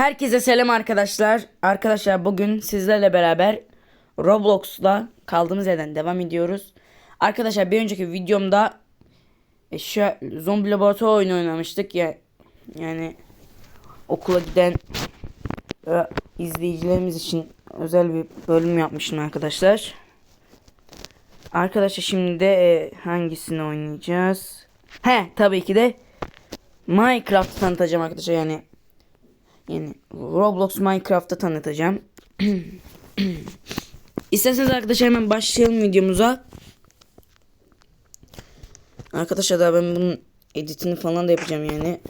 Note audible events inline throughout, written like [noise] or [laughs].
Herkese selam arkadaşlar. Arkadaşlar bugün sizlerle beraber Roblox'la kaldığımız yerden devam ediyoruz. Arkadaşlar bir önceki videomda e, şu zombi laboratuvar oyunu oynamıştık ya. Yani okula giden e, izleyicilerimiz için özel bir bölüm yapmışım arkadaşlar. Arkadaşlar şimdi de e, hangisini oynayacağız? He tabii ki de Minecraft tanıtacağım arkadaşlar yani yani Roblox Minecraft'ta tanıtacağım. [clears throat] İsterseniz arkadaşlar hemen başlayalım videomuza. Arkadaşlar daha ben bunun editini falan da yapacağım yani.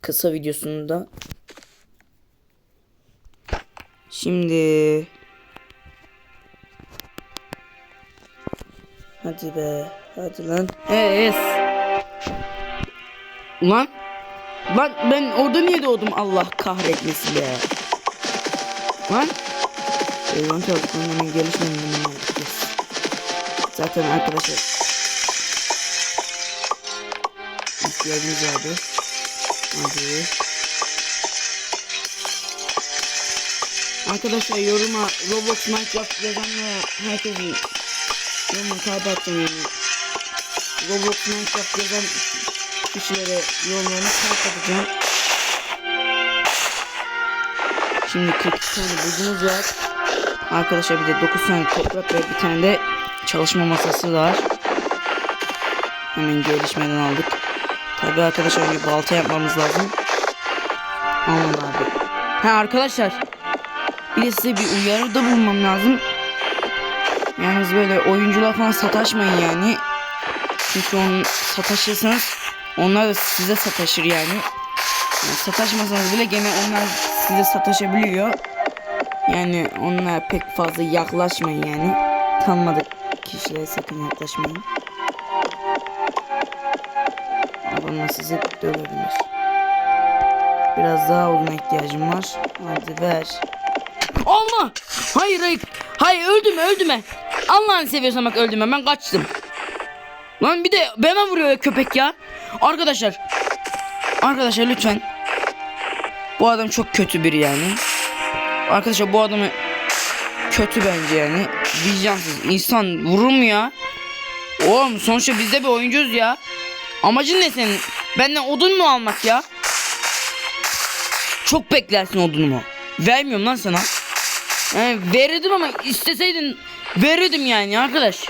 Kısa videosunu da. Şimdi Hadi be. Hadi lan. Evet. Ulan. Lan ben orada niye doğdum Allah kahretmesin be. Lan. Hemen gelişmemden yapacağız. Zaten arkadaşlar. ihtiyacımız vardı. Hadi. Arkadaşlar yoruma Roblox Minecraft yazanlara herkesin yorumunu kapattım yani. Roblox Minecraft yazan kişilere yorumlarını kalk atacağım. Şimdi 42 tane buzumuz var. Arkadaşlar bir de 9 tane toprak ve bir tane de çalışma masası var. Hemen gelişmeden aldık. Tabi arkadaşlar önce balta yapmamız lazım. Aman abi. Ha arkadaşlar. Bir de size bir uyarıda bulunmam lazım. Yalnız böyle oyuncular falan sataşmayın yani. Çünkü onu sataşırsanız onlar da size sataşır yani. yani sataşmasanız bile gene onlar size sataşabiliyor. Yani onlara pek fazla yaklaşmayın yani. Tanımadık kişilere sakın yaklaşmayın. Onlar sizi dövebilir. Biraz daha oduna ihtiyacım var. Hadi ver. Allah! Hayır hayır. Hayır öldürme öldürme. Allah'ını seviyorsan bak öldürme ben kaçtım. Lan bir de bana vuruyor köpek ya. Arkadaşlar. Arkadaşlar lütfen. Bu adam çok kötü biri yani. Arkadaşlar bu adamı kötü bence yani. Vicdansız. insan vurur mu ya? Oğlum sonuçta biz de bir oyuncuyuz ya. Amacın ne senin? Benden odun mu almak ya? Çok beklersin odunumu. Vermiyorum lan sana. Yani verirdim ama isteseydin verirdim yani arkadaş.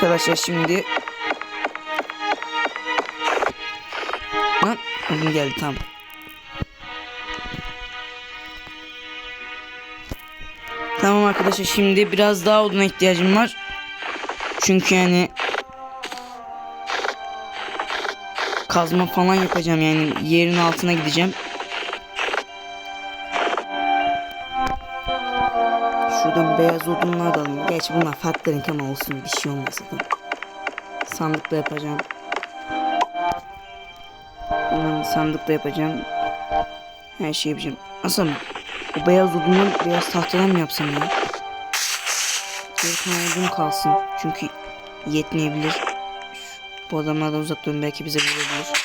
Arkadaşlar şimdi Lan geldi tamam. Tamam arkadaşlar şimdi biraz daha oduna ihtiyacım var. Çünkü yani kazma falan yapacağım yani yerin altına gideceğim. Şuradan beyaz odunlar da alayım. Geç bunlar farklı renk ama olsun bir şey olmaz zaten. Sandıkta yapacağım. Bunları sandıkta yapacağım. Her şeyi yapacağım. Aslında o beyaz odundan beyaz tahtadan mı yapsam ya? Bir tane odun kalsın. Çünkü yetmeyebilir. Bu adamlardan uzak durun belki bize vurabilir.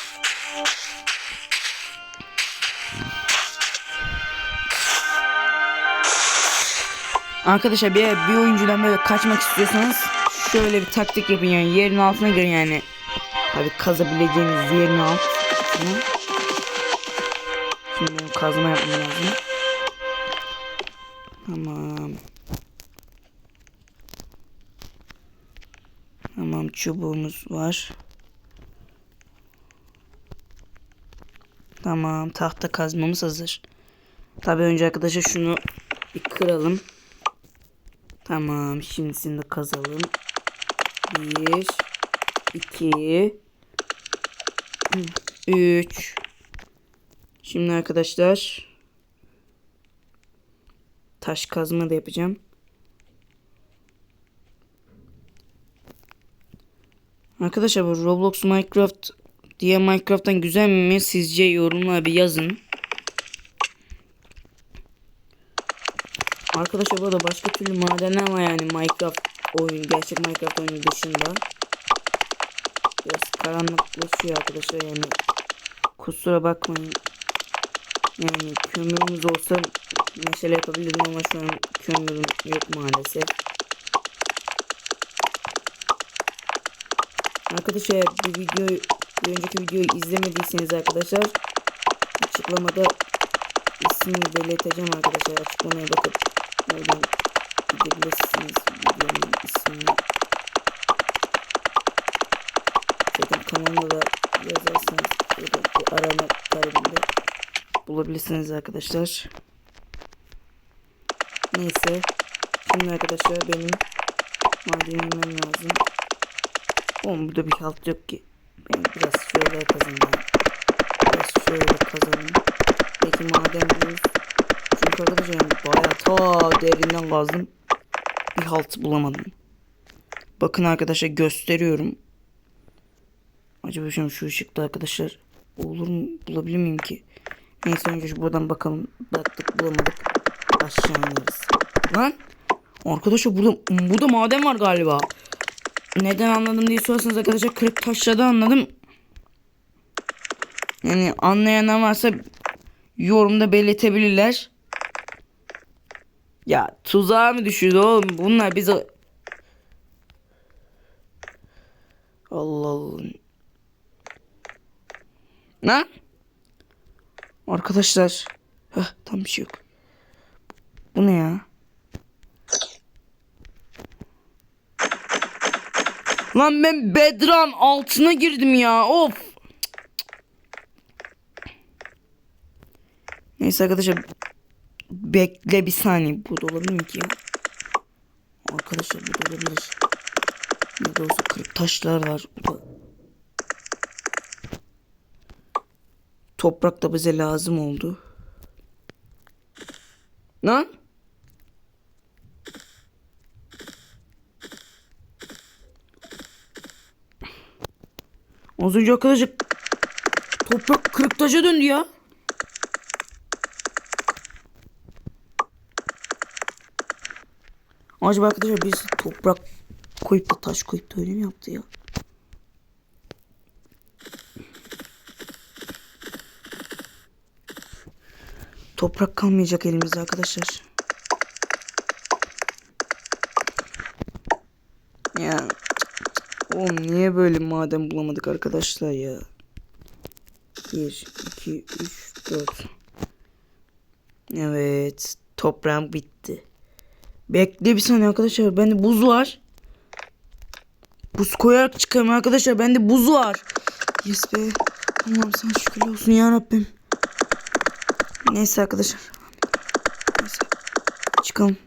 Arkadaşlar bir, bir oyuncudan böyle kaçmak istiyorsanız şöyle bir taktik yapın yani yerin altına girin yani. Tabi kazabileceğiniz yerin altına. Şimdi kazma yapmam lazım. Tamam. Tamam çubuğumuz var. Tamam tahta kazmamız hazır. Tabi önce arkadaşlar şunu bir kıralım. Tamam şimdi de kazalım. Bir, iki, üç. Şimdi arkadaşlar taş kazma da yapacağım. Arkadaşlar bu Roblox Minecraft diye Minecraft'tan güzel mi sizce yorumlara bir yazın. Arkadaşlar burada başka türlü madenler var yani Minecraft oyun gerçek Minecraft oyunu dışında. Biraz karanlıklaşıyor arkadaşlar yani. Kusura bakmayın. Yani kömürümüz olsa mesele yapabilirim ama şu an kömürüm yok maalesef. Arkadaşlar bu videoyu bir önceki videoyu izlemediyseniz arkadaşlar açıklamada ismini belirteceğim arkadaşlar açıklamaya bakıp oradan gidebilirsiniz videonun ismini. Zaten kanalımda da yazarsanız ya da bir arama kaydında bulabilirsiniz arkadaşlar. Neyse. Şimdi arkadaşlar benim madeni inmem lazım. Oğlum burada bir halt yok ki. Ben biraz şöyle kazayım ya. Biraz şöyle kazalım. Belki maden buluruz. Çünkü arkadaşlar bayağı ta derinden kazdım. Bir halt bulamadım. Bakın arkadaşlar gösteriyorum. Acaba şu şu ışıkta arkadaşlar olur mu bulabilir miyim ki? Neyse önce şu buradan bakalım. Baktık bulamadık. Aşağı ineriz. Lan arkadaşlar burada burada maden var galiba. Neden anladım diye sorarsanız arkadaşlar kırık taşlarda anladım. Yani anlayan varsa yorumda belirtebilirler. Ya tuzağa mı düşürdü oğlum? Bunlar bize... Allah Allah. Lan? Arkadaşlar. Heh, tam bir şey yok. Bu ne ya? Lan ben bedran altına girdim ya. Of. Neyse arkadaşlar. Bekle bir saniye. Bu da olabilir mi ki? Arkadaşlar bu da olabilir. De olsa kırık taşlar var. Toprak da bize lazım oldu. Lan? Az önce arkadaşlar toprak kırık taşa döndü ya. Acaba arkadaşlar birisi toprak koyup da taş koyup da öyle mi yaptı ya? Toprak kalmayacak elimizde arkadaşlar. Ya Oğlum niye böyle maden bulamadık arkadaşlar ya? 1, 2, 3, 4. Evet. Toprağım bitti. Bekle bir saniye arkadaşlar. Bende buz var. Buz koyarak çıkarım arkadaşlar. Bende buz var. Yes be. Allah'ım sana şükür olsun ya Rabbim. Neyse arkadaşlar. Neyse. Çıkalım.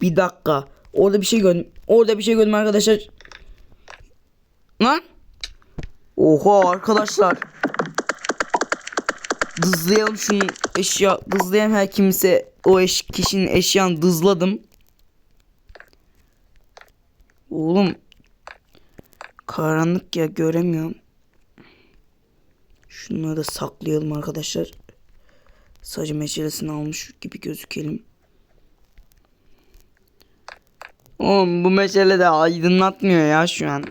Bir dakika. Orada bir şey gördüm. Orada bir şey gördüm arkadaşlar. Lan. Oha arkadaşlar. Dızlayalım şunu eşya. Dızlayalım her kimse o eş, kişinin eşyanı dızladım. Oğlum. Karanlık ya göremiyorum. Şunları da saklayalım arkadaşlar. Sadece meşalesini almış gibi gözükelim. Oğlum bu meşale de aydınlatmıyor ya şu an.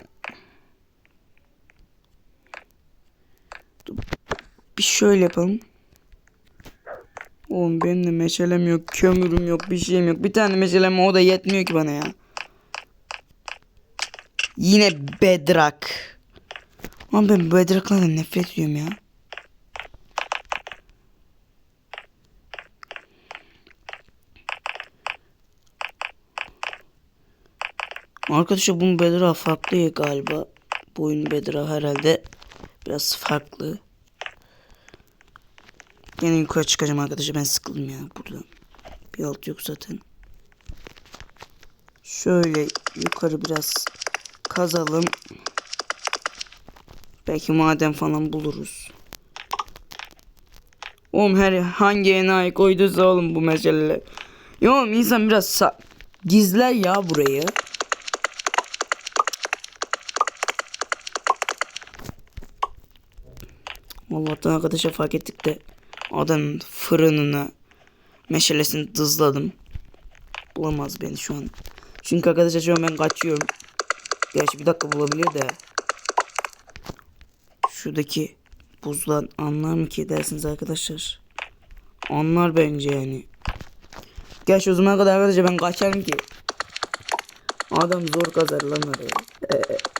Bir şöyle yapalım. Oğlum benim de meşalem yok, kömürüm yok, bir şeyim yok. Bir tane meşalem o da yetmiyor ki bana ya. Yine bedrak. Ama ben bedraklardan nefret ediyorum ya. Arkadaşlar bunun bedra farklı galiba. Bu oyunun bedra herhalde biraz farklı. Yine yukarı çıkacağım arkadaşlar ben sıkıldım ya burada. Bir alt yok zaten. Şöyle yukarı biraz kazalım. Belki maden falan buluruz. Oğlum her hangi enayi koyduysa oğlum bu meseleler. Ya oğlum insan biraz gizler ya burayı. Allah'tan arkadaşa fark ettik de adamın fırınına meşalesini dızladım. Bulamaz beni şu an. Çünkü arkadaşlar şu an ben kaçıyorum. Gerçi bir dakika bulabilir de. Şuradaki buzdan anlar mı ki dersiniz arkadaşlar? Anlar bence yani. Gerçi o zamana kadar arkadaşlar ben kaçarım ki. Adam zor kazar lan oraya. [laughs]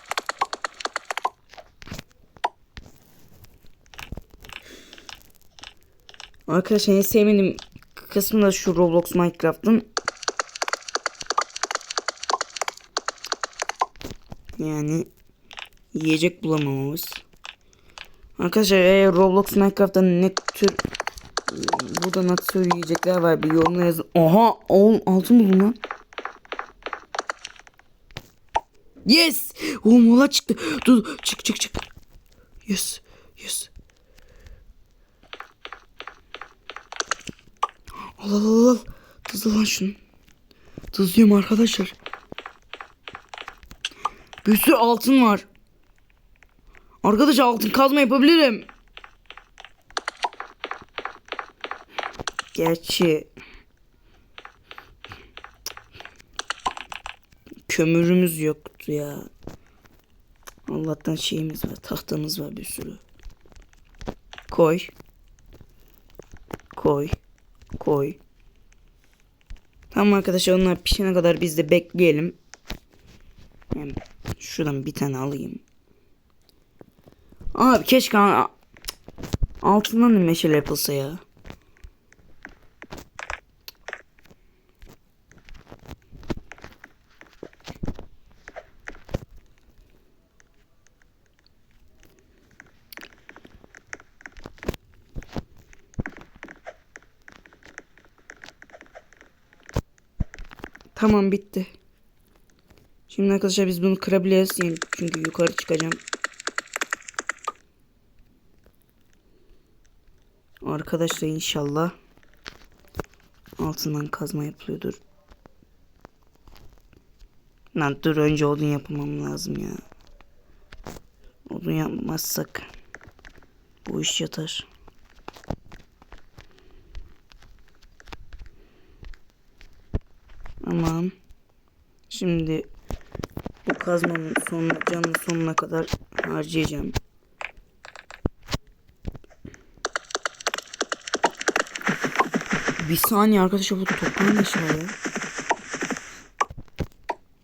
Arkadaşlar en sevmediğim kısmı da şu Roblox Minecraft'ın yani yiyecek bulamamamız. Arkadaşlar eğer Roblox Minecraft'ta ne tür burada ne tür yiyecekler var bir yorumla yazın. Oha oğlum altın buldum lan. Yes! Oğlum mola çıktı. Dur, çık çık çık. Yes. Yes. Al al al al. Tızla lan şunu. Tızlıyorum arkadaşlar. Bir sürü altın var. Arkadaşlar altın kazma yapabilirim. Gerçi kömürümüz yoktu ya. Allah'tan şeyimiz var, tahtamız var bir sürü. Koy. Koy. Koy. Tamam arkadaşlar onlar pişene kadar biz de bekleyelim. Yani şuradan bir tane alayım. Abi keşke altından da meşale yapılsa ya. Tamam bitti. Şimdi arkadaşlar biz bunu kırabiliriz. Yani çünkü yukarı çıkacağım. Arkadaşlar inşallah altından kazma yapılıyordur. Lan dur önce odun yapmam lazım ya. Odun yapmazsak bu iş yatar. Tamam. Şimdi bu kazmanın sonuna, canın sonuna kadar harcayacağım. Bir saniye arkadaşlar bu toprağın işi var ya.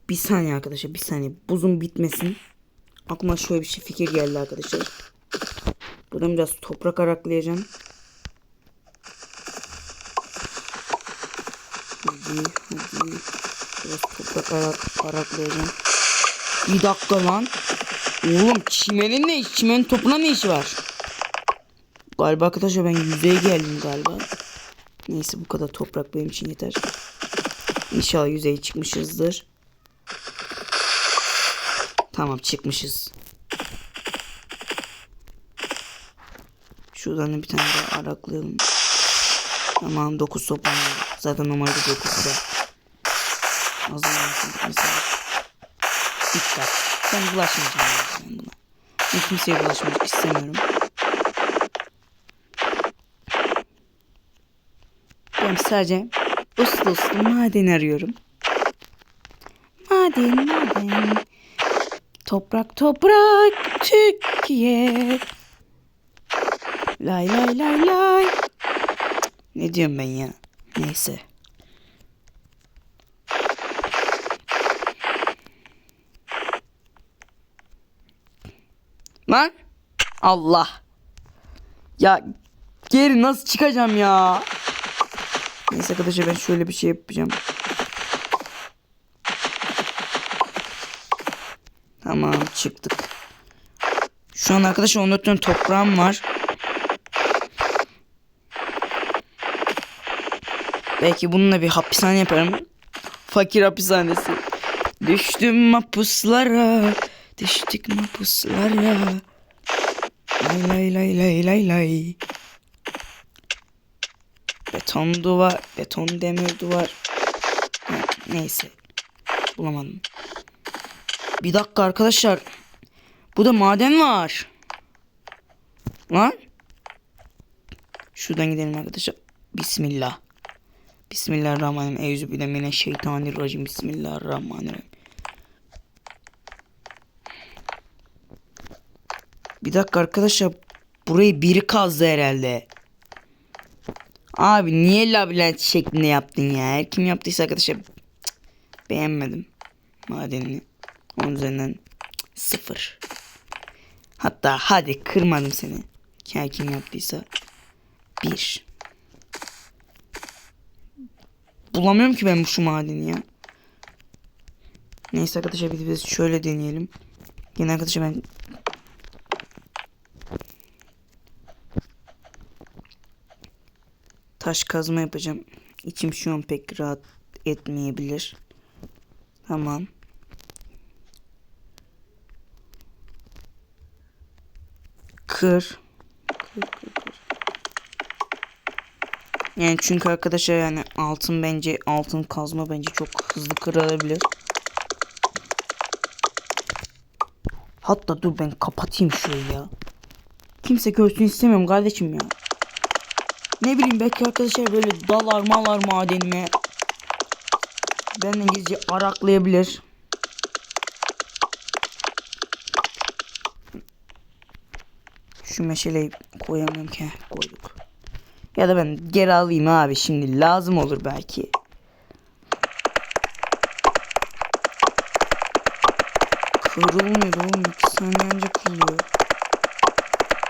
Bir saniye arkadaşlar bir saniye. Buzun bitmesin. Aklıma şöyle bir şey fikir geldi arkadaşlar. Buradan biraz toprak araklayacağım. Hadi hadi. Biraz toprak arak, araklayacağım. Bir dakika lan. Oğlum çimenin ne işi? Çimenin topuna ne işi var? Galiba arkadaşlar ben yüzeye geldim galiba. Neyse bu kadar toprak benim için yeter. İnşallah yüzeye çıkmışızdır. Tamam çıkmışız. Şuradan da bir tane daha araklayalım. Tamam 9 toplam. Zaten normalde 9 da. Hazırlansın. Mesela. Dikkat. Ben bulaşmayacağım yani buna. Ben kimseye bulaşmak istemiyorum. Ben sadece uslu uslu maden arıyorum. Maden maden. Toprak toprak Türkiye. Lay lay lay lay. Ne diyorum ben ya? Neyse. Lan. Allah. Ya geri nasıl çıkacağım ya? Neyse arkadaşlar ben şöyle bir şey yapacağım. Tamam çıktık. Şu an arkadaşlar 14 tane toprağım var. Belki bununla bir hapishane yaparım. Fakir hapishanesi. Düştüm mapuslara. Düştük mapuslara. Lay lay lay lay lay lay. Beton duvar, beton demir duvar. Ha, neyse. Bulamadım. Bir dakika arkadaşlar. Burada maden var. Lan. Şuradan gidelim arkadaşlar. Bismillah. Bismillahirrahmanirrahim. Euzubillahimineşşeytanirracim. Bismillahirrahmanirrahim. Bir dakika arkadaşlar. Burayı biri kazdı herhalde. Abi niye labirent şeklinde yaptın ya? Her kim yaptıysa arkadaşlar beğenmedim madenini. Onun üzerinden sıfır. Hatta hadi kırmadım seni. Her kim yaptıysa bir. Bulamıyorum ki ben şu madeni ya. Neyse arkadaşlar bir biz şöyle deneyelim. Yine arkadaşlar ben taş kazma yapacağım. İçim şu an pek rahat etmeyebilir. Tamam. Kır. Kır, kır, kır. Yani çünkü arkadaşlar yani altın bence altın kazma bence çok hızlı kırılabilir. Hatta dur ben kapatayım şurayı ya. Kimse görsün istemiyorum kardeşim ya. Ne bileyim belki arkadaşlar böyle dalar malar madenime. Ben İngilizce araklayabilir. Şu meşaleyi koyamıyorum ki. Koyduk. Ya da ben geri alayım abi şimdi lazım olur belki. Kırılmıyor oğlum. 2 saniye önce kırılıyor.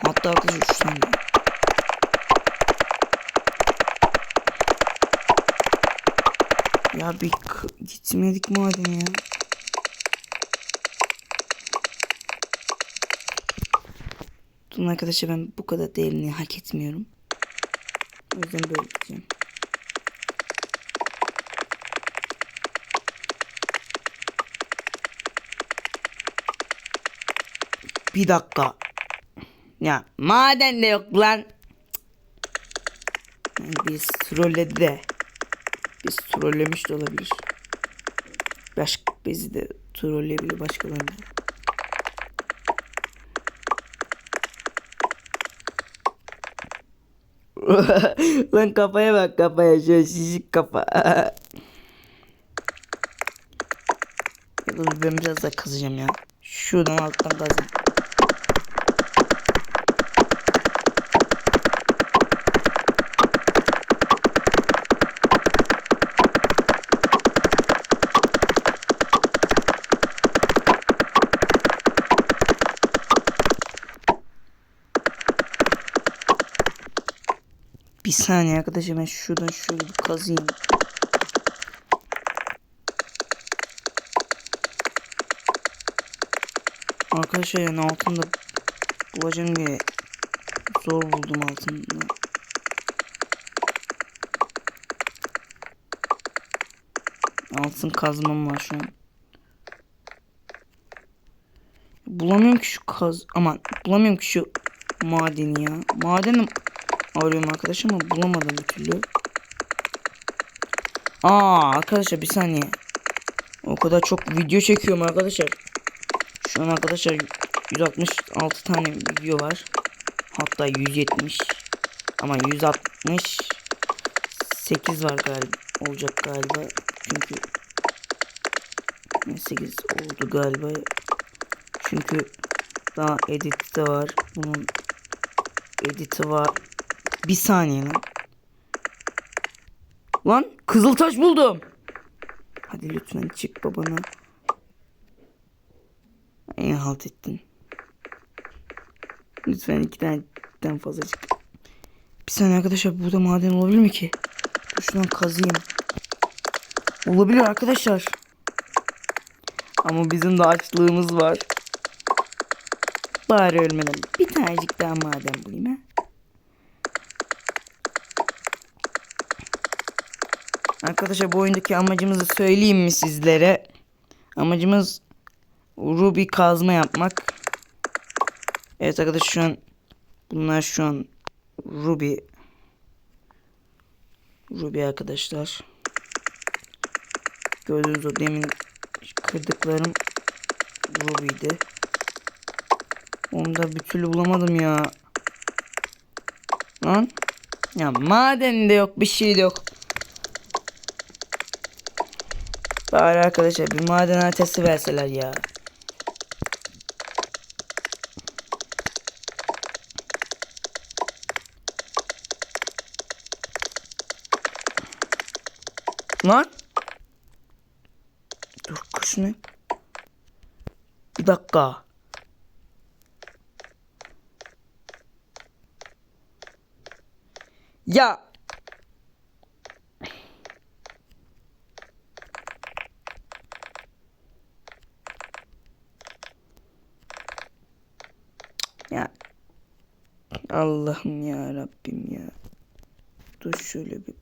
Hatta arkadaşlar 3 saniye. Ya bir gitmedik madem ya. Dur arkadaşlar ben bu kadar değerini hak etmiyorum. O yüzden böyle gideceğim. Bir dakika. Ya maden de yok lan. Biz trolledi de. Biz trollemiş de olabilir. Başka bizi de trolleyebilir başkalarını. [laughs] Lan kafaya bak kafaya şöyle şişik kafa. [laughs] ya dur ben biraz daha kazacağım ya. Şuradan alttan kazayım. Bir saniye arkadaşlar ben şuradan şöyle bir kazayım. Arkadaşlar yani altında bulacağım diye zor buldum altında. Altın kazmam var şu an. Bulamıyorum ki şu kaz aman bulamıyorum ki şu madeni ya. Madeni arıyorum arkadaş ama bulamadım bir türlü. Aa arkadaşlar bir saniye. O kadar çok video çekiyorum arkadaşlar. Şu an arkadaşlar 166 tane video var. Hatta 170 ama 168 var galiba olacak galiba. Çünkü 8 oldu galiba. Çünkü daha edit de var. Bunun editi var. Bir saniye lan. Lan kızıltaş buldum. Hadi lütfen çık babana. En halt ettin. Lütfen iki taneden fazla çık. Bir saniye arkadaşlar burada maden olabilir mi ki? Dur şuradan kazıyım. Olabilir arkadaşlar. Ama bizim de açlığımız var. Bari ölmeden bir tanecik daha maden bulayım ha. Arkadaşlar bu oyundaki amacımızı söyleyeyim mi sizlere? Amacımız Ruby kazma yapmak. Evet arkadaşlar şu an bunlar şu an Ruby Ruby arkadaşlar. Gördüğünüz o demin kırdıklarım Ruby'di. Onu da bir türlü bulamadım ya. Lan. Ya maden de yok bir şey de yok. Bari arkadaşlar bir maden haritası verseler ya. Lan. Dur kuş ne? Bir dakika. Ya Allah'ım ya Rabbim ya. Dur şöyle bir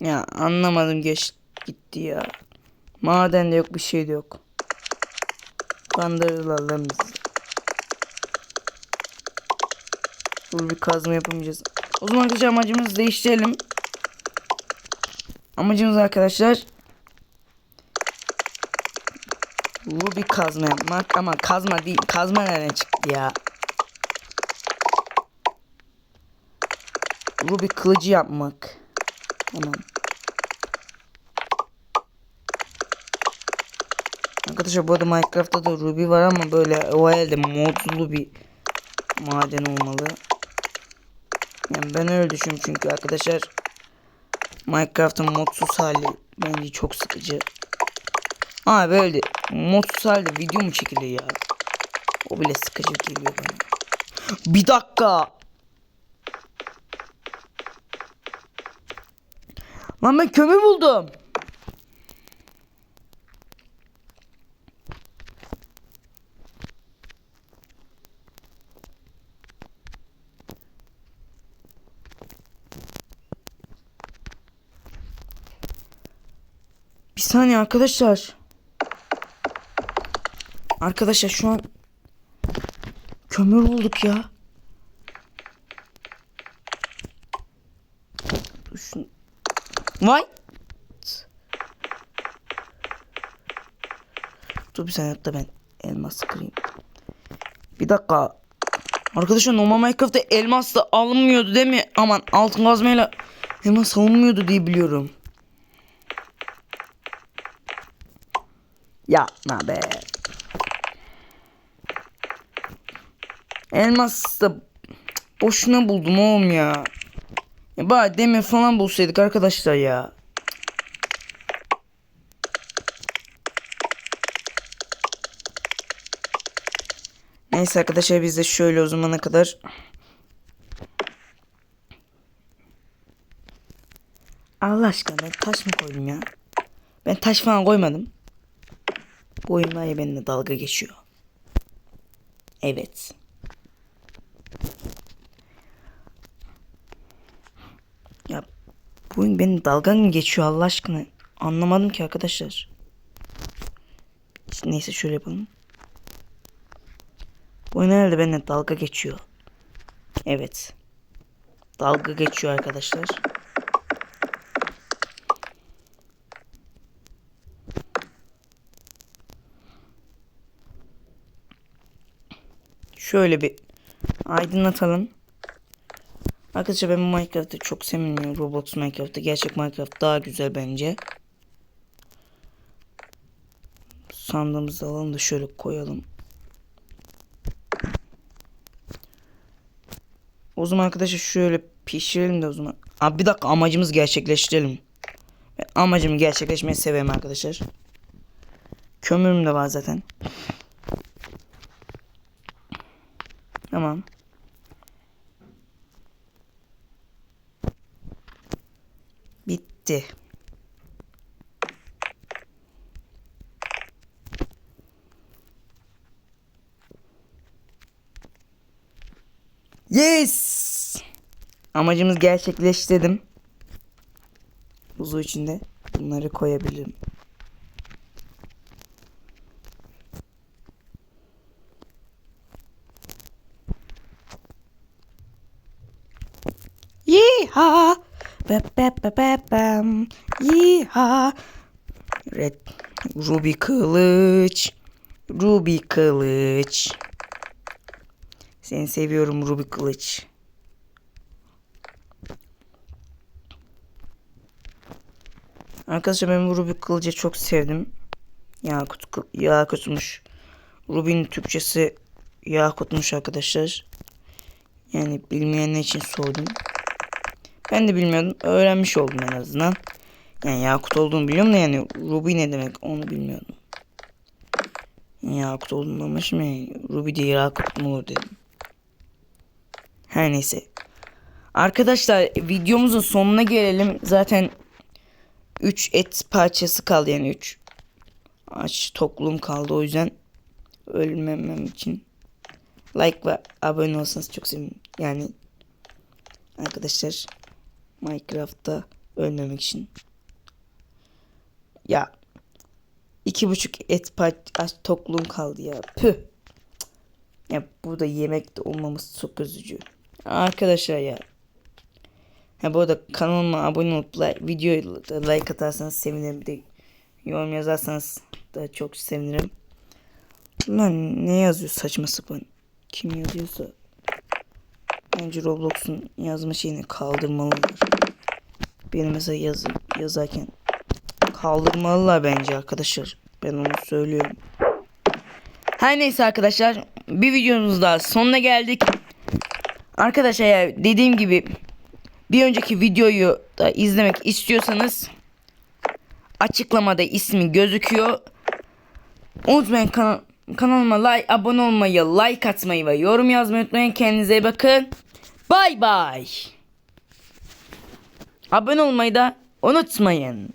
Ya anlamadım geç gitti ya. Maden de yok bir şey de yok. Kandırırlar lan bizi. Dur bir kazma yapamayacağız. O zaman arkadaşlar amacımızı değiştirelim. Amacımız arkadaşlar bu bir kazma yapmak ama kazma değil. Kazma nereden çıktı ya? Bu bir kılıcı yapmak. Tamam. Arkadaşlar bu arada Minecraft'ta da Ruby var ama böyle o elde modlu bir maden olmalı. Yani ben öyle düşünüyorum çünkü arkadaşlar Minecraft'ın modsuz hali bence çok sıkıcı. Aa böyle modsuz halde video mu çekilir ya? O bile sıkıcı geliyor bana. Bir dakika. Lan ben kömür buldum. Bir saniye arkadaşlar. Arkadaşlar şu an kömür bulduk ya. Şunu- Vay. Dur bir saniye hatta ben elmas kırayım. Bir dakika. Arkadaşlar normal Minecraft'ta elmas da alınmıyordu değil mi? Aman altın kazmayla elmas alınmıyordu diye biliyorum. Yapma be. Elmas da boşuna buldum oğlum ya. Ya bari demir falan bulsaydık arkadaşlar ya. Neyse arkadaşlar biz de şöyle o zamana kadar Allah aşkına ben taş mı koydum ya? Ben taş falan koymadım. Bu oyun var ya benimle dalga geçiyor. Evet. Ya bu oyun benim dalga geçiyor Allah aşkına? Anlamadım ki arkadaşlar. Neyse şöyle yapalım. Bu oyun herhalde benimle dalga geçiyor. Evet. Dalga geçiyor arkadaşlar. Şöyle bir aydınlatalım. Arkadaşlar ben Minecraft'ı çok sevmiyorum. Roblox Minecraft'ı. Gerçek Minecraft daha güzel bence. Sandığımızı alalım da şöyle koyalım. O zaman arkadaşlar şöyle pişirelim de o zaman. Abi bir dakika amacımız gerçekleştirelim. Ben amacımı gerçekleşmeyi severim arkadaşlar. Kömürüm de var zaten. Tamam. Bitti. Yes! Amacımız gerçekleştirdim. Buzu içinde bunları koyabilirim. Ba ba ba ba bam. Yeeha! Red Ruby kılıç. Ruby kılıç. Seni seviyorum Ruby kılıç. Arkadaşlar ben bu Ruby kılıcı çok sevdim. Yakut, Yakutmuş. Ruby'nin Türkçesi Yakutmuş arkadaşlar. Yani bilmeyenler için sordum. Ben de bilmiyordum. Öğrenmiş oldum en azından. Yani Yakut olduğunu biliyorum da yani Ruby ne demek onu bilmiyordum. Yakut olduğunu anlamışım yani Ruby diye Yakut mu dedim. Her neyse. Arkadaşlar videomuzun sonuna gelelim. Zaten 3 et parçası kaldı yani 3 aç tokluğum kaldı o yüzden ölmemem için like ve abone olsanız çok sevinirim. Yani arkadaşlar Minecraft'ta ölmemek için ya iki buçuk et aç tokluğum kaldı ya püh ya burada yemek de olmaması çok üzücü arkadaşlar ya Ha bu arada kanalıma abone olup like, videoya like atarsanız sevinirim. De yorum yazarsanız da çok sevinirim. Lan ne yazıyor saçma sapan. Kim yazıyorsa. Bence Roblox'un yazma şeyini kaldırmalılar. Benim mesela yazı, yazarken kaldırmalılar bence arkadaşlar. Ben onu söylüyorum. Her neyse arkadaşlar bir videomuz daha sonuna geldik. Arkadaşlar ya dediğim gibi bir önceki videoyu da izlemek istiyorsanız açıklamada ismi gözüküyor. Unutmayın kana- kanalıma like, abone olmayı, like atmayı ve yorum yazmayı unutmayın. Kendinize iyi bakın. Bay bay. Abone olmayı da unutmayın.